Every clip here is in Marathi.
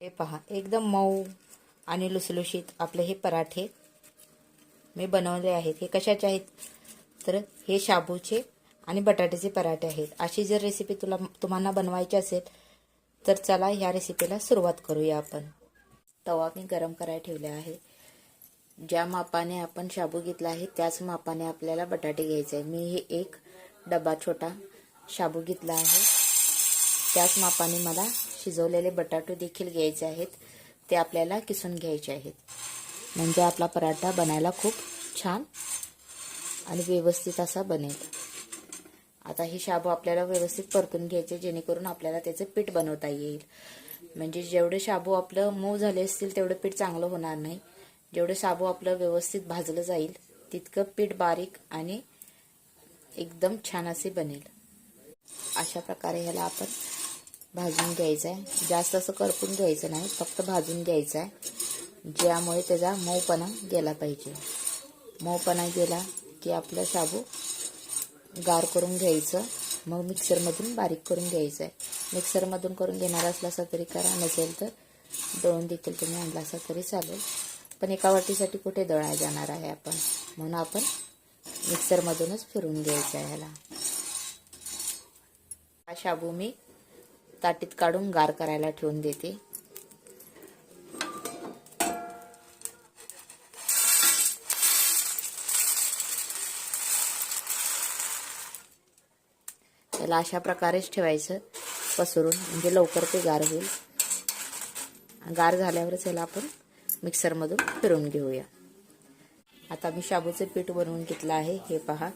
हे पहा एकदम मऊ आणि लुसलुशीत आपले हे पराठे मी बनवले आहेत. हे कशाचे आहेत? तर हे शाबूचे आणि बटाट्याचे पराठे आहेत. अशी जर रेसिपी तुला तुम्हाला बनवायची असेल तर चला ह्या रेसिपीला सुरुवात करूया आपण. तवा मी गरम करायला ठेवला आहे. ज्या मापाने आपण शाबू घेतला आहे त्याच मापाने आपल्याला बटाटे घ्यायचे आहे. मी हे एक डबा छोटा शाबू घेतला आहे. त्याच मापाने मला शिजवलेले बटाटे देखील घ्यायचे आहेत. ते आपल्याला किसून घ्यायचे आहेत. म्हणजे आपला पराठा बनायला खूप छान आणि व्यवस्थित असा बनेल. आता हे शाबू आपल्याला व्यवस्थित परतून घ्यायचे जेणेकरून आपल्याला त्याचे पीठ बनवता येईल. म्हणजे जेवढे शाबू आपलं मऊ झाले असतील तेवढं पीठ चांगलं होणार नाही. जेवढं शाबू आपलं व्यवस्थित भाजलं जाईल तितकं पीठ बारीक आणि एकदम छान असे बनेल. अशा प्रकारे ह्याला आपण भाजून घ्यायचं आहे जास्त असं करपून घ्यायचं नाही फक्त भाजून घ्यायचं आहे ज्यामुळे त्याचा मऊपणा गेला पाहिजे. मऊपणा गेला की आपलं शाबू गार करून घ्यायचं. मग मिक्सरमधून बारीक करून घ्यायचं आहे मिक्सरमधून करून घेणार असलासा तरी करा नसेल तर दळून देखील तुम्ही आणला असा तरी चालेल. पण एका वाटीसाठी कुठे दळायला जाणार आहे आपण? म्हणून आपण मिक्सरमधूनच फिरून घ्यायचं आहे ह्याला. हा शाबू मी ताटीत काढून गार करायला ठेवून देते. त्याला अशा प्रकारेच ठेवायचं पसरून म्हणजे लवकर ते गार होईल. गार झाल्यावरच याला आपण मिक्सरमधून फिरून घेऊया. आता मी शाबूचं पीठ बनवून घेतलं आहे हे पहा.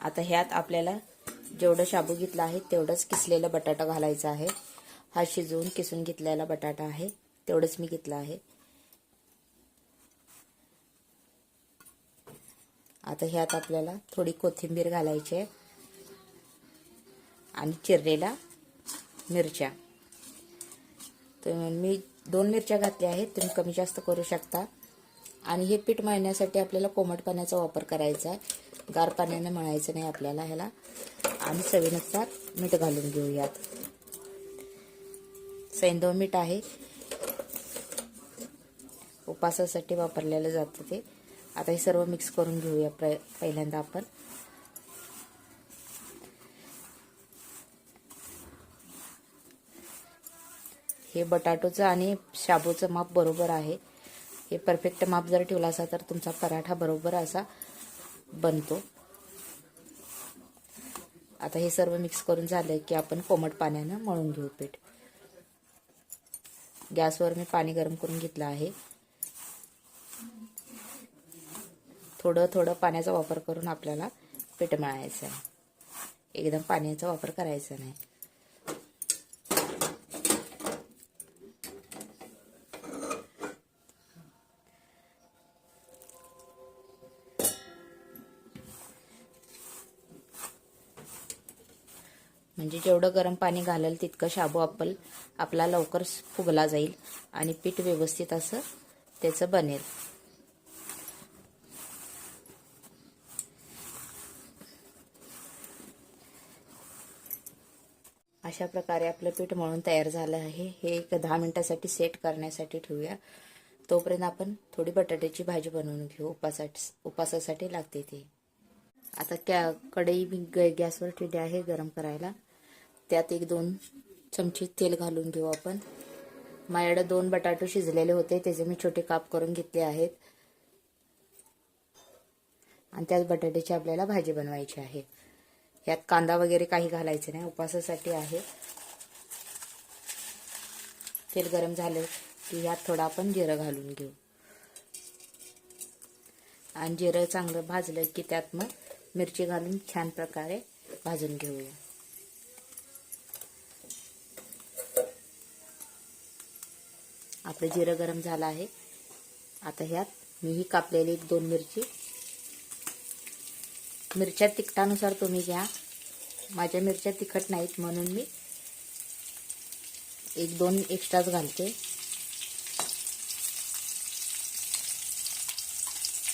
आता ह्यात आपल्याला जेवढं शाबू घेतलं आहे तेवढंच किसलेला बटाटा घालायचा आहे. हा शिजवून किसून घेतलेला बटाटा आहे. तेवढंच मी घेतलं आहे. आता ह्यात आपल्याला थोडी कोथिंबीर घालायची आहे आणि चिरलेला मिरच्या. तर मी दोन मिरच्या घातल्या आहेत तुम्ही कमी जास्त करू शकता. आणि हे पीठ मळण्यासाठी आपल्याला कोमट पाण्याचा वापर करायचा आहे. गार पाण्याने मळायचं नाही आपल्याला ह्याला. आणि चवीनुसार मीठ घालून घेऊयात. सैंदव मीठ आहे. उपासासाठी वापरलेलं जातं ते. आता हे सर्व मिक्स करून घेऊया प्र पहिल्यांदा आपण. हे बटाटोचं आणि शाबूचं माप बरोबर आहे. हे परफेक्ट माप जर ठेवला असा तर तुमचा पराठा बरोबर असा बनतो. आता हे सर्व मिक्स करून झालं की आपण कोमट पाण्यानं मळून घेऊ पीठ. गॅसवर मी पाणी गरम करून घेतलं आहे. थोडं थोडं पाण्याचा वापर करून आपल्याला पीठ मळायचं आहे एकदम पाण्याचा वापर करायचा नाही. म्हणजे जेवढं गरम पाणी घालेल तितकं शाबू आपण आपला लवकर फुगला जाईल आणि पीठ व्यवस्थित असं त्याचं बनेल. अशा प्रकारे आपलं पीठ मळून तयार झालं आहे. हे एक दहा मिनिटासाठी सेट करण्यासाठी ठेवूया. तोपर्यंत आपण थोडी बटाट्याची भाजी बनवून घेऊ. उपासाठी उपासासाठी लागते ती. आता कॅ कढई मी गॅसवर ठेवली आहे गरम करायला. त्यात एक दोन चमचे तेल घालून घेऊ आपण. माझ्याकडे दोन बटाटे शिजलेले होते त्याचे मी छोटे काप करून घेतले आहेत. आणि त्याच बटाट्याची आपल्याला भाजी बनवायची आहे. यात कांदा वगैरे काही घालायचे नाही उपवासासाठी आहे. तेल गरम झालं की यात थोडं आपण जिरं घालून घेऊ. आणि जिरं चांगलं भाजलं की त्यात मग मिरची घालून छान प्रकारे भाजून घेऊया. आपलं जिरं गरम झालं आहे. आता ह्यात मी ही कापलेली एक दोन मिरची. मिरच्या तिखटानुसार तुम्ही घ्या. माझ्या मिरच्या तिखट नाहीत म्हणून मी एक दोन एक्स्ट्राच घालते.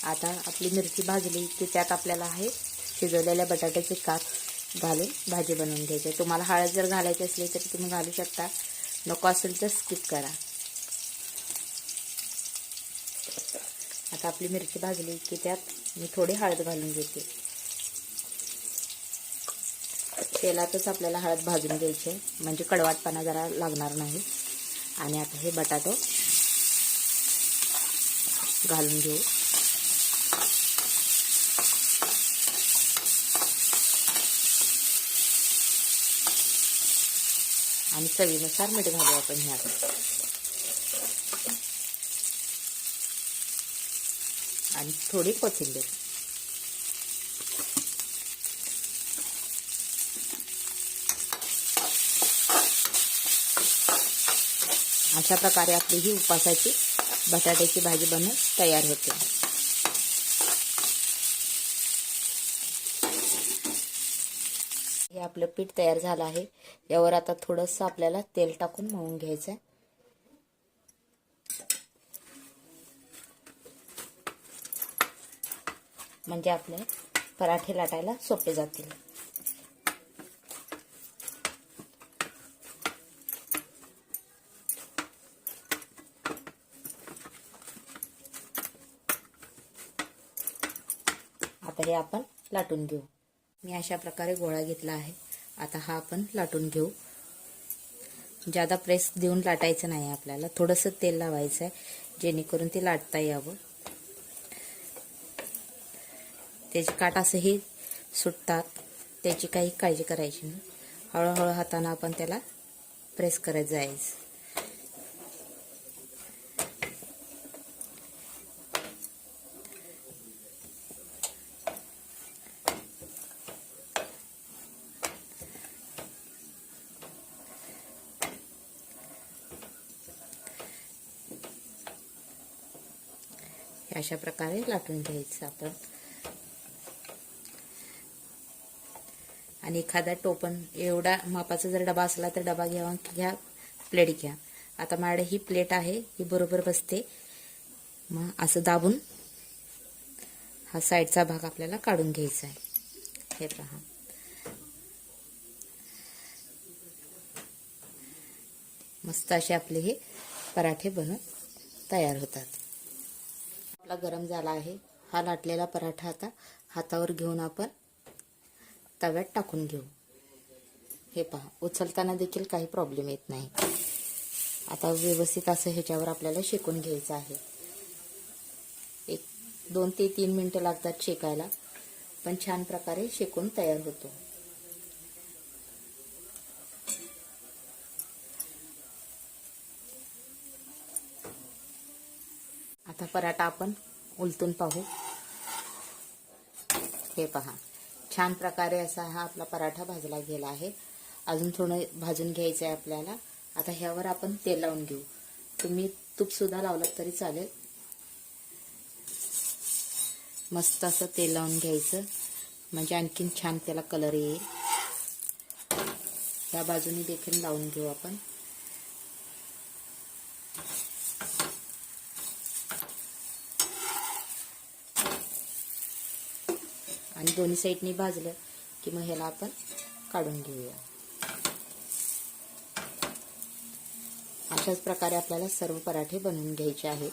आता आपली मिरची भाजली की त्यात आपल्याला आहे शिजवलेल्या बटाट्याचे काप घालून भाजी बनवून घ्यायची. तुम्हाला हळद जर घालायची असली तर तुम्ही घालू शकता. नको असेल तर स्किप करा. आपली मिरची भाजली की त्यात मी थोडी हळद घालून घेते. तेलातच आपल्याला हळद भाजून घ्यायची आहे. म्हणजे कडवाटपणा जरा लागणार नाही. आणि आता हे बटाटो घालून घेऊ. आणि चवीनुसार मीठ घालू आपण ह्या आणि थोडी कोथिंबीर. अशा प्रकारे आपली ही उपासाची बटाट्याची भाजी बनवून तयार होते. हे आपलं पीठ तयार झालं आहे. यावर आता थोडंसं आपल्याला तेल टाकून मळून घ्यायचं आहे. म्हणजे आपले पराठे लाटायला सोपे जातील. आता हे आपण लाटून घेऊ. मी अशा प्रकारे गोळा घेतला आहे. आता हा आपण लाटून घेऊ. ज्यादा प्रेस देऊन लाटायचं नाही आपल्याला. थोडंसं तेल लावायचं आहे जेणेकरून ते लाटता यावं. त्याचे काट असंही सुटतात. त्याची काही काळजी करायची नाही. हळूहळू हाताने आपण त्याला प्रेस करत जायचं. हे अशा प्रकारे लाटून घ्यायचं आपण. आणि एखादा टोपण एवढा मापाचा जर डबा असला तर डबा घ्यावा घ्या प्लेट घ्या. आता माझ्याकडे ही प्लेट आहे ही बरोबर बसते. मग असं दाबून हा साईडचा भाग आपल्याला काढून घ्यायचा आहे. हे पहा. मस्त असे आपले हे पराठे बनून तयार होतात. आपला गरम झाला आहे. हा लाटलेला पराठा आता हातावर घेऊन आपण तव्यात टाकून घेऊ. हे पहा उचलताना देखील काही प्रॉब्लेम येत नाही. आता व्यवस्थित असं ह्याच्यावर आपल्याला शेकून घ्यायचं आहे. एक दोन ते तीन मिनटं लागतात शेकायला पण छान प्रकारे शेकून तयार होतो. आता पराठा आपण उलटून पाहू. हे पहा. छान प्रकारे असा हा आपला पराठा भाजला गेला आहे. अजून थोडं भाजून घ्यायचं आहे आपल्याला. आता ह्यावर आपण तेल लावून घेऊ. तुम्ही तूपसुद्धा लावलं तरी चालेल. मस्त असं तेल लावून घ्यायचं. म्हणजे आणखीन छान त्याला कलर येईल. ह्या बाजूने देखील लावून घेऊ आपण. दोन्ही साईडनी भाजलं की मग ह्याला आपण काढून घेऊया. अशाच प्रकारे आपल्याला सर्व पराठे बनवून घ्यायचे आहेत.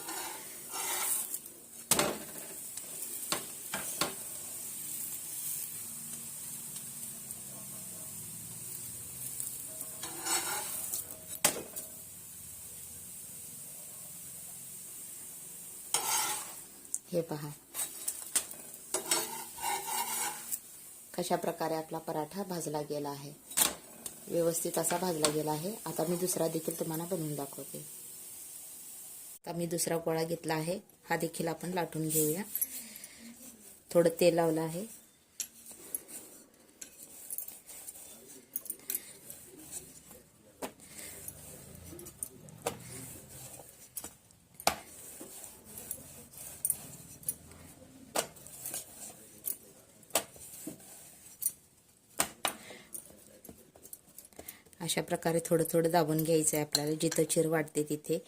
हे पहा. कशा प्रकारे आपला पराठा भाजला गेला आहे. व्यवस्थित असा भाजला गेला आहे. आता मी दुसरा देखील तुम्हाला बनवून दाखवते. आता मी दुसरा गोळा घेतला आहे. हा देखील आपण लाटून घेऊया. थोडं तेल लावलं आहे. अशा प्रकारे थोडं थोडं दाबून घ्यायचं आहे आपल्याला. जिथं चिर वाटते तिथे.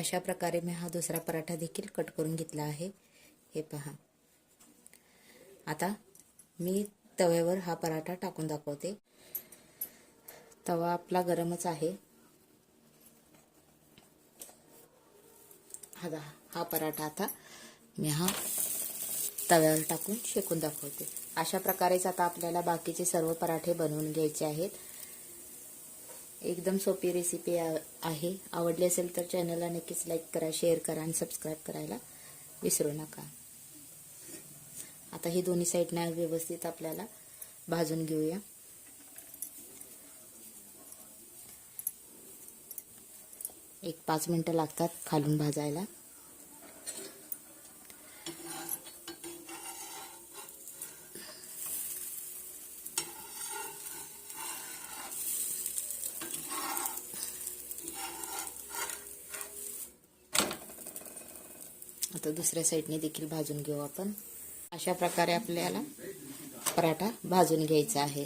अशा प्रकारे मी हा दुसरा पराठा देखील कट करून घेतला आहे. हे पहा. आता मी तव्यावर हा पराठा टाकून दाखवते. तवा आपला गरमच आहे. हा हा पराठा आता मी हा तव्यावर टाकून शेकून दाखवते. अशा प्रकारेच आता आपल्याला बाकीचे सर्व पराठे बनवून घ्यायचे आहेत. एकदम सोपी रेसिपी आहे. आवडली असेल तर चॅनलला नक्कीच लाईक करा शेअर करा आणि सबस्क्राईब करायला विसरू नका. आता ही दोन्ही साईडनं व्यवस्थित आपल्याला भाजून घेऊया. एक पाच मिनटं लागतात खालून भाजायला आता दुसऱ्या साईडने देखील भाजून घेऊ आपण. अशा प्रकारे आपल्याला पराठा भाजून घ्यायचा आहे.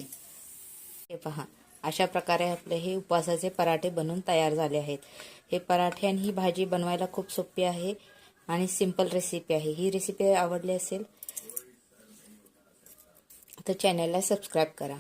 हे पहा अशा प्रकारे आपले हे उपवासाचे पराठे बनून तयार झाले आहेत. हे पराठे आणि ही भाजी बनवायला खूप सोपी आहे आणि सिंपल रेसिपी आहे. ही रेसिपी आवडली असेल तर चॅनलला सबस्क्राईब करा.